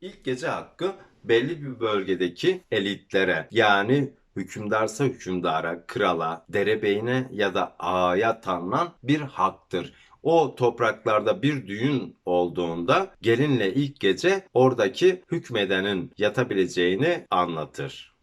İlk gece hakkı belli bir bölgedeki elitlere yani hükümdarsa hükümdara, krala, derebeyine ya da ağaya tanınan bir haktır. O topraklarda bir düğün olduğunda gelinle ilk gece oradaki hükmedenin yatabileceğini anlatır.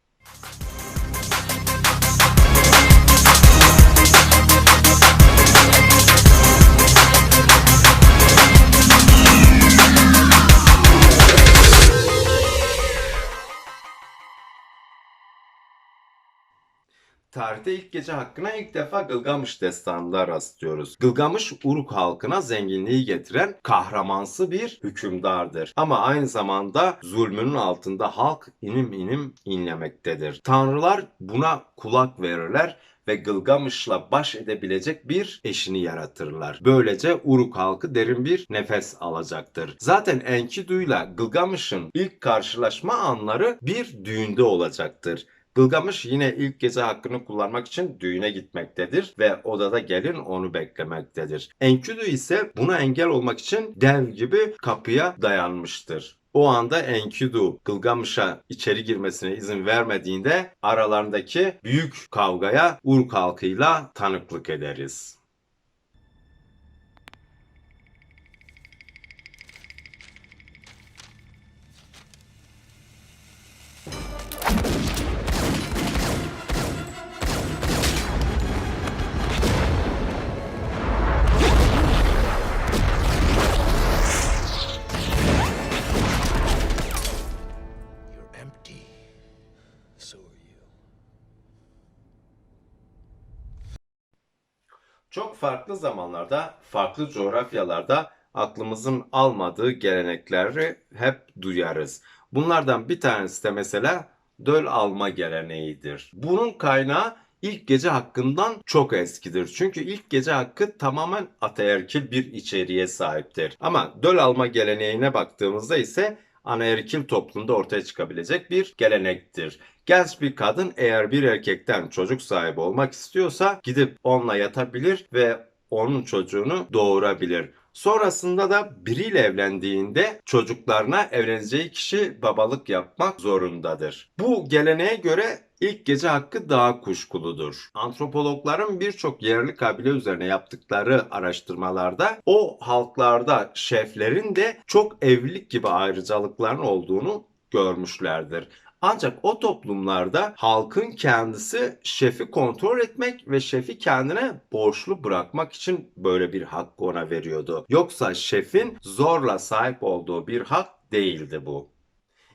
Tarihte ilk gece hakkına ilk defa Gılgamış destanında rastlıyoruz. Gılgamış Uruk halkına zenginliği getiren kahramansı bir hükümdardır. Ama aynı zamanda zulmünün altında halk inim inim inlemektedir. Tanrılar buna kulak verirler ve Gılgamış'la baş edebilecek bir eşini yaratırlar. Böylece Uruk halkı derin bir nefes alacaktır. Zaten Enkidu'yla Gılgamış'ın ilk karşılaşma anları bir düğünde olacaktır. Gılgamış yine ilk gece hakkını kullanmak için düğüne gitmektedir ve odada gelin onu beklemektedir. Enkidu ise buna engel olmak için dev gibi kapıya dayanmıştır. O anda Enkidu Gılgamış'a içeri girmesine izin vermediğinde aralarındaki büyük kavgaya Uruk halkıyla tanıklık ederiz. Farklı zamanlarda, farklı coğrafyalarda aklımızın almadığı gelenekleri hep duyarız. Bunlardan bir tanesi de mesela döl alma geleneğidir. Bunun kaynağı ilk gece hakkından çok eskidir. Çünkü ilk gece hakkı tamamen ataerkil bir içeriğe sahiptir. Ama döl alma geleneğine baktığımızda ise anaerkil toplumda ortaya çıkabilecek bir gelenektir. Genç bir kadın eğer bir erkekten çocuk sahibi olmak istiyorsa gidip onunla yatabilir ve onun çocuğunu doğurabilir. Sonrasında da biriyle evlendiğinde çocuklarına evleneceği kişi babalık yapmak zorundadır. Bu geleneğe göre ilk gece hakkı daha kuşkuludur. Antropologların birçok yerli kabile üzerine yaptıkları araştırmalarda o halklarda şeflerin de çok evlilik gibi ayrıcalıkların olduğunu görmüşlerdir. Ancak o toplumlarda halkın kendisi şefi kontrol etmek ve şefi kendine borçlu bırakmak için böyle bir hakkı ona veriyordu. Yoksa şefin zorla sahip olduğu bir hak değildi bu.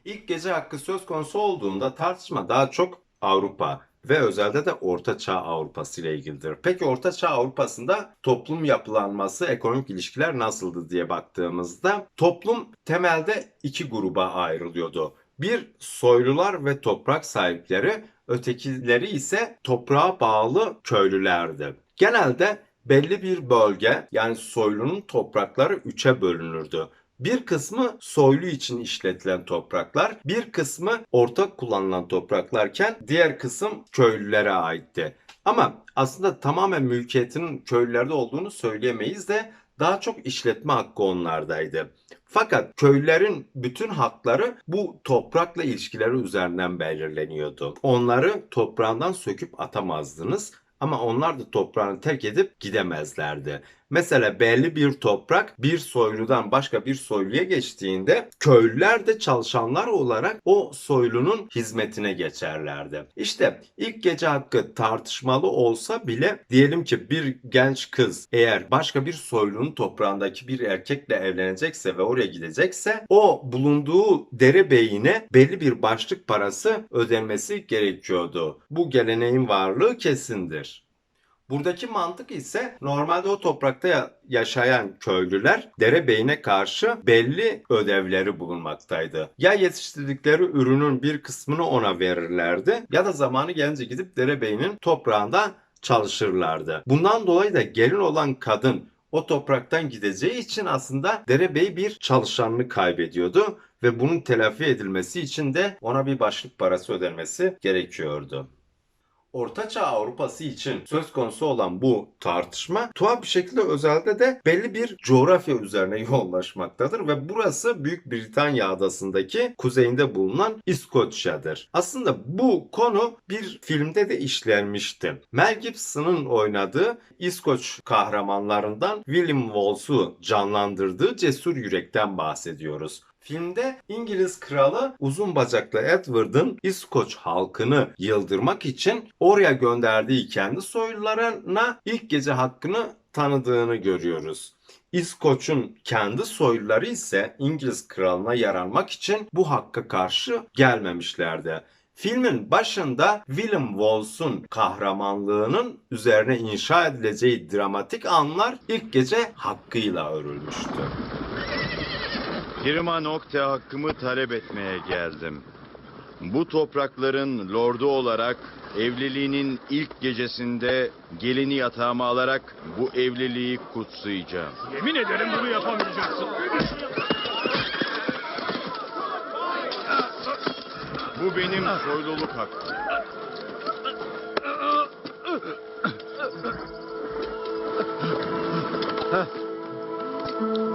İlk gece hakkı söz konusu olduğunda tartışma daha çok Avrupa ve özelde de Orta Çağ Avrupası ile ilgilidir. Peki Orta Çağ Avrupa'sında toplum yapılanması, ekonomik ilişkiler nasıldı diye baktığımızda toplum temelde iki gruba ayrılıyordu. Bir soylular ve toprak sahipleri, ötekileri ise toprağa bağlı köylülerdi. Genelde belli bir bölge yani soylunun toprakları üçe bölünürdü. Bir kısmı soylu için işletilen topraklar, bir kısmı ortak kullanılan topraklarken diğer kısım köylülere aitti. Ama aslında tamamen mülkiyetinin köylülerde olduğunu söyleyemeyiz de daha çok işletme hakkı onlardaydı. Fakat köylülerin bütün hakları bu toprakla ilişkileri üzerinden belirleniyordu. Onları toprağından söküp atamazdınız ama onlar da toprağını terk edip gidemezlerdi. Mesela belli bir toprak bir soyludan başka bir soyluya geçtiğinde köylüler de çalışanlar olarak o soylunun hizmetine geçerlerdi. İşte ilk gece hakkı tartışmalı olsa bile diyelim ki bir genç kız eğer başka bir soylunun toprağındaki bir erkekle evlenecekse ve oraya gidecekse o bulunduğu derebeyine belli bir başlık parası ödenmesi gerekiyordu. Bu geleneğin varlığı kesindir. Buradaki mantık ise normalde o toprakta ya- yaşayan köylüler derebeyine karşı belli ödevleri bulunmaktaydı. Ya yetiştirdikleri ürünün bir kısmını ona verirlerdi ya da zamanı gelince gidip derebeyinin toprağında çalışırlardı. Bundan dolayı da gelin olan kadın o topraktan gideceği için aslında derebey bir çalışanını kaybediyordu ve bunun telafi edilmesi için de ona bir başlık parası ödenmesi gerekiyordu. Ortaçağ Avrupası için söz konusu olan bu tartışma tuhaf bir şekilde özelde de belli bir coğrafya üzerine yoğunlaşmaktadır ve burası Büyük Britanya adasındaki kuzeyinde bulunan İskoçya'dır. Aslında bu konu bir filmde de işlenmişti. Mel Gibson'ın oynadığı İskoç kahramanlarından William Wallace'u canlandırdığı Cesur Yürek'ten bahsediyoruz. Filmde İngiliz kralı uzun bacaklı Edward'ın İskoç halkını yıldırmak için oraya gönderdiği kendi soylularına ilk gece hakkını tanıdığını görüyoruz. İskoç'un kendi soyluları ise İngiliz kralına yaranmak için bu hakka karşı gelmemişlerdi. Filmin başında William Wallace'un kahramanlığının üzerine inşa edileceği dramatik anlar ilk gece hakkıyla örülmüştü. Kirima nokta hakkımı talep etmeye geldim. Bu toprakların lordu olarak evliliğinin ilk gecesinde gelini yatağıma alarak bu evliliği kutsayacağım. Yemin ederim bunu yapamayacaksın. Bu benim soyluluk hakkım.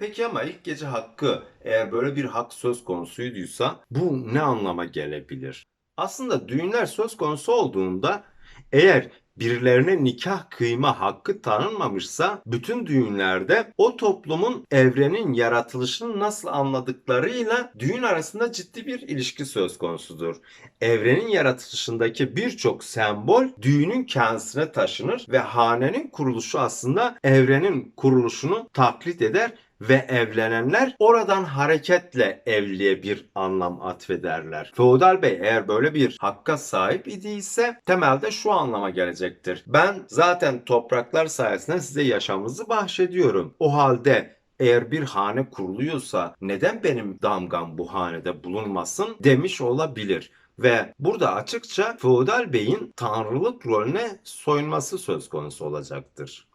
Peki ama ilk gece hakkı eğer böyle bir hak söz konusuysa bu ne anlama gelebilir? Aslında düğünler söz konusu olduğunda eğer birilerine nikah kıyma hakkı tanınmamışsa bütün düğünlerde o toplumun evrenin yaratılışını nasıl anladıklarıyla düğün arasında ciddi bir ilişki söz konusudur. Evrenin yaratılışındaki birçok sembol düğünün kendisine taşınır ve hanenin kuruluşu aslında evrenin kuruluşunu taklit eder ve evlenenler oradan hareketle evliliğe bir anlam atfederler. Feodal Bey eğer böyle bir hakka sahip idiyse temelde şu anlama gelecektir. Ben zaten topraklar sayesinde size yaşamınızı bahşediyorum. O halde eğer bir hane kuruluyorsa neden benim damgam bu hanede bulunmasın demiş olabilir. Ve burada açıkça Feodal Bey'in tanrılık rolüne soyunması söz konusu olacaktır.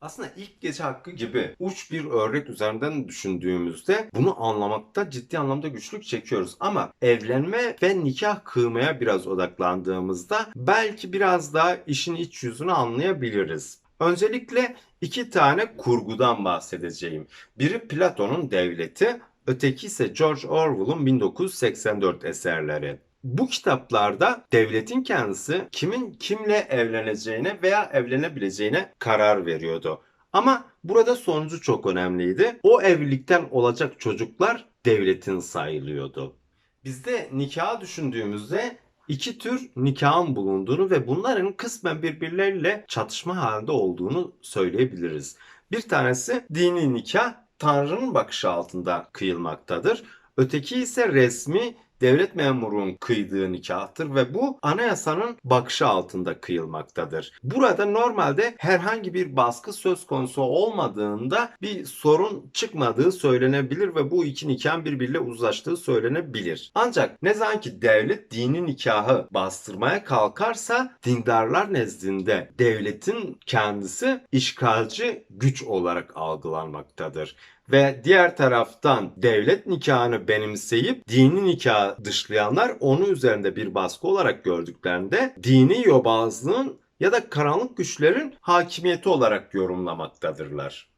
Aslında ilk gece hakkı gibi uç bir örnek üzerinden düşündüğümüzde bunu anlamakta ciddi anlamda güçlük çekiyoruz. Ama evlenme ve nikah kıymaya biraz odaklandığımızda belki biraz daha işin iç yüzünü anlayabiliriz. Öncelikle iki tane kurgudan bahsedeceğim. Biri Platon'un Devleti, öteki ise George Orwell'un 1984 eserleri. Bu kitaplarda devletin kendisi kimin kimle evleneceğine veya evlenebileceğine karar veriyordu. Ama burada sonucu çok önemliydi. O evlilikten olacak çocuklar devletin sayılıyordu. Bizde nikahı düşündüğümüzde iki tür nikahın bulunduğunu ve bunların kısmen birbirleriyle çatışma halinde olduğunu söyleyebiliriz. Bir tanesi dini nikah Tanrı'nın bakışı altında kıyılmaktadır. Öteki ise resmi devlet memurunun kıydığı nikahtır ve bu anayasanın bakışı altında kıyılmaktadır. Burada normalde herhangi bir baskı söz konusu olmadığında bir sorun çıkmadığı söylenebilir ve bu iki nikahın birbiriyle uzlaştığı söylenebilir. Ancak ne zaman ki devlet dini nikahı bastırmaya kalkarsa dindarlar nezdinde devletin kendisi işgalci güç olarak algılanmaktadır. Ve diğer taraftan devlet nikahını benimseyip dini nikahı dışlayanlar onu üzerinde bir baskı olarak gördüklerinde dini yobazlığın ya da karanlık güçlerin hakimiyeti olarak yorumlamaktadırlar.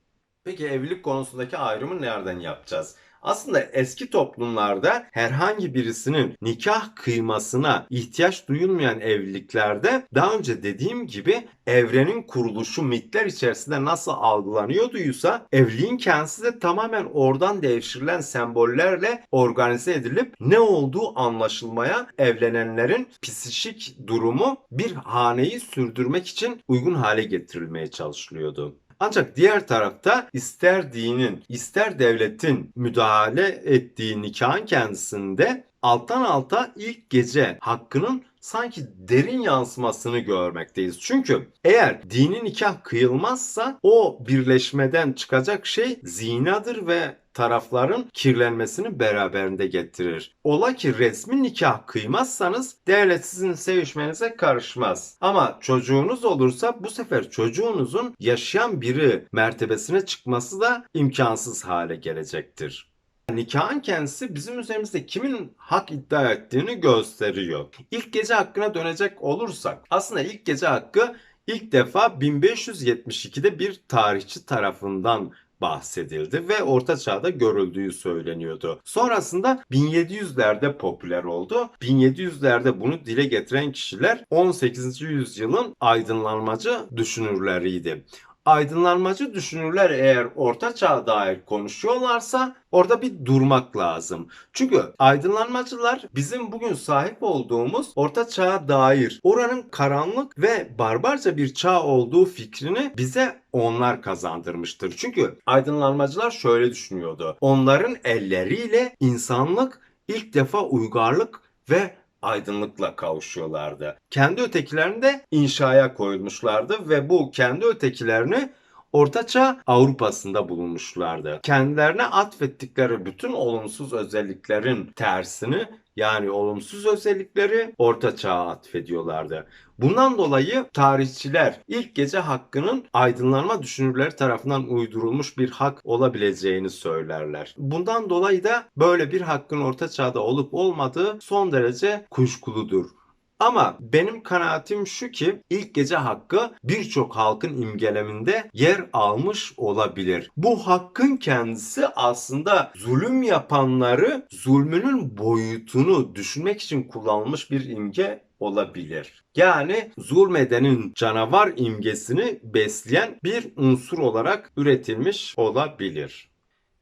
Peki evlilik konusundaki ayrımı nereden yapacağız? Aslında eski toplumlarda herhangi birisinin nikah kıymasına ihtiyaç duyulmayan evliliklerde daha önce dediğim gibi evrenin kuruluşu mitler içerisinde nasıl algılanıyorduysa evliliğin kendisi de tamamen oradan devşirilen sembollerle organize edilip ne olduğu anlaşılmaya evlenenlerin psikik durumu bir haneyi sürdürmek için uygun hale getirilmeye çalışılıyordu. Ancak diğer tarafta ister dinin ister devletin müdahale ettiği nikahın kendisinde alttan alta ilk gece hakkının sanki derin yansımasını görmekteyiz. Çünkü eğer dini nikah kıyılmazsa o birleşmeden çıkacak şey zinadır ve tarafların kirlenmesini beraberinde getirir. Ola ki resmi nikah kıymazsanız devlet sizin sevişmenize karışmaz. Ama çocuğunuz olursa bu sefer çocuğunuzun yaşayan biri mertebesine çıkması da imkansız hale gelecektir. Nikahın kendisi bizim üzerimizde kimin hak iddia ettiğini gösteriyor. İlk gece hakkına dönecek olursak aslında ilk gece hakkı ilk defa 1572'de bir tarihçi tarafından bahsedildi ve Orta Çağ'da görüldüğü söyleniyordu. Sonrasında 1700'lerde popüler oldu. 1700'lerde bunu dile getiren kişiler 18. yüzyılın aydınlanmacı düşünürleriydi. Aydınlanmacı düşünürler eğer orta çağa dair konuşuyorlarsa orada bir durmak lazım. Çünkü aydınlanmacılar bizim bugün sahip olduğumuz orta çağa dair oranın karanlık ve barbarca bir çağ olduğu fikrini bize onlar kazandırmıştır. Çünkü aydınlanmacılar şöyle düşünüyordu. Onların elleriyle insanlık ilk defa uygarlık ve aydınlıkla kavuşuyorlardı. Kendi ötekilerini de inşaya koymuşlardı ve bu kendi ötekilerini Ortaçağ Avrupa'sında bulunmuşlardı. Kendilerine atfettikleri bütün olumsuz özelliklerin tersini yani olumsuz özellikleri Orta Çağ'a atfediyorlardı. Bundan dolayı tarihçiler ilk gece hakkının aydınlanma düşünürleri tarafından uydurulmuş bir hak olabileceğini söylerler. Bundan dolayı da böyle bir hakkın Orta Çağ'da olup olmadığı son derece kuşkuludur. Ama benim kanaatim şu ki ilk gece hakkı birçok halkın imgeleminde yer almış olabilir. Bu hakkın kendisi aslında zulüm yapanları zulmünün boyutunu düşünmek için kullanılmış bir imge olabilir. Yani zulmedenin canavar imgesini besleyen bir unsur olarak üretilmiş olabilir.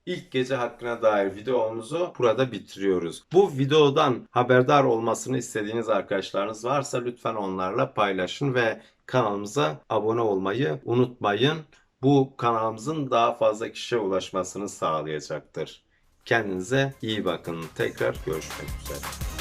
İlk gece hakkına dair videomuzu burada bitiriyoruz. Bu videodan haberdar olmasını istediğiniz arkadaşlarınız varsa lütfen onlarla paylaşın ve kanalımıza abone olmayı unutmayın. Bu kanalımızın daha fazla kişiye ulaşmasını sağlayacaktır. Kendinize iyi bakın. Tekrar görüşmek üzere.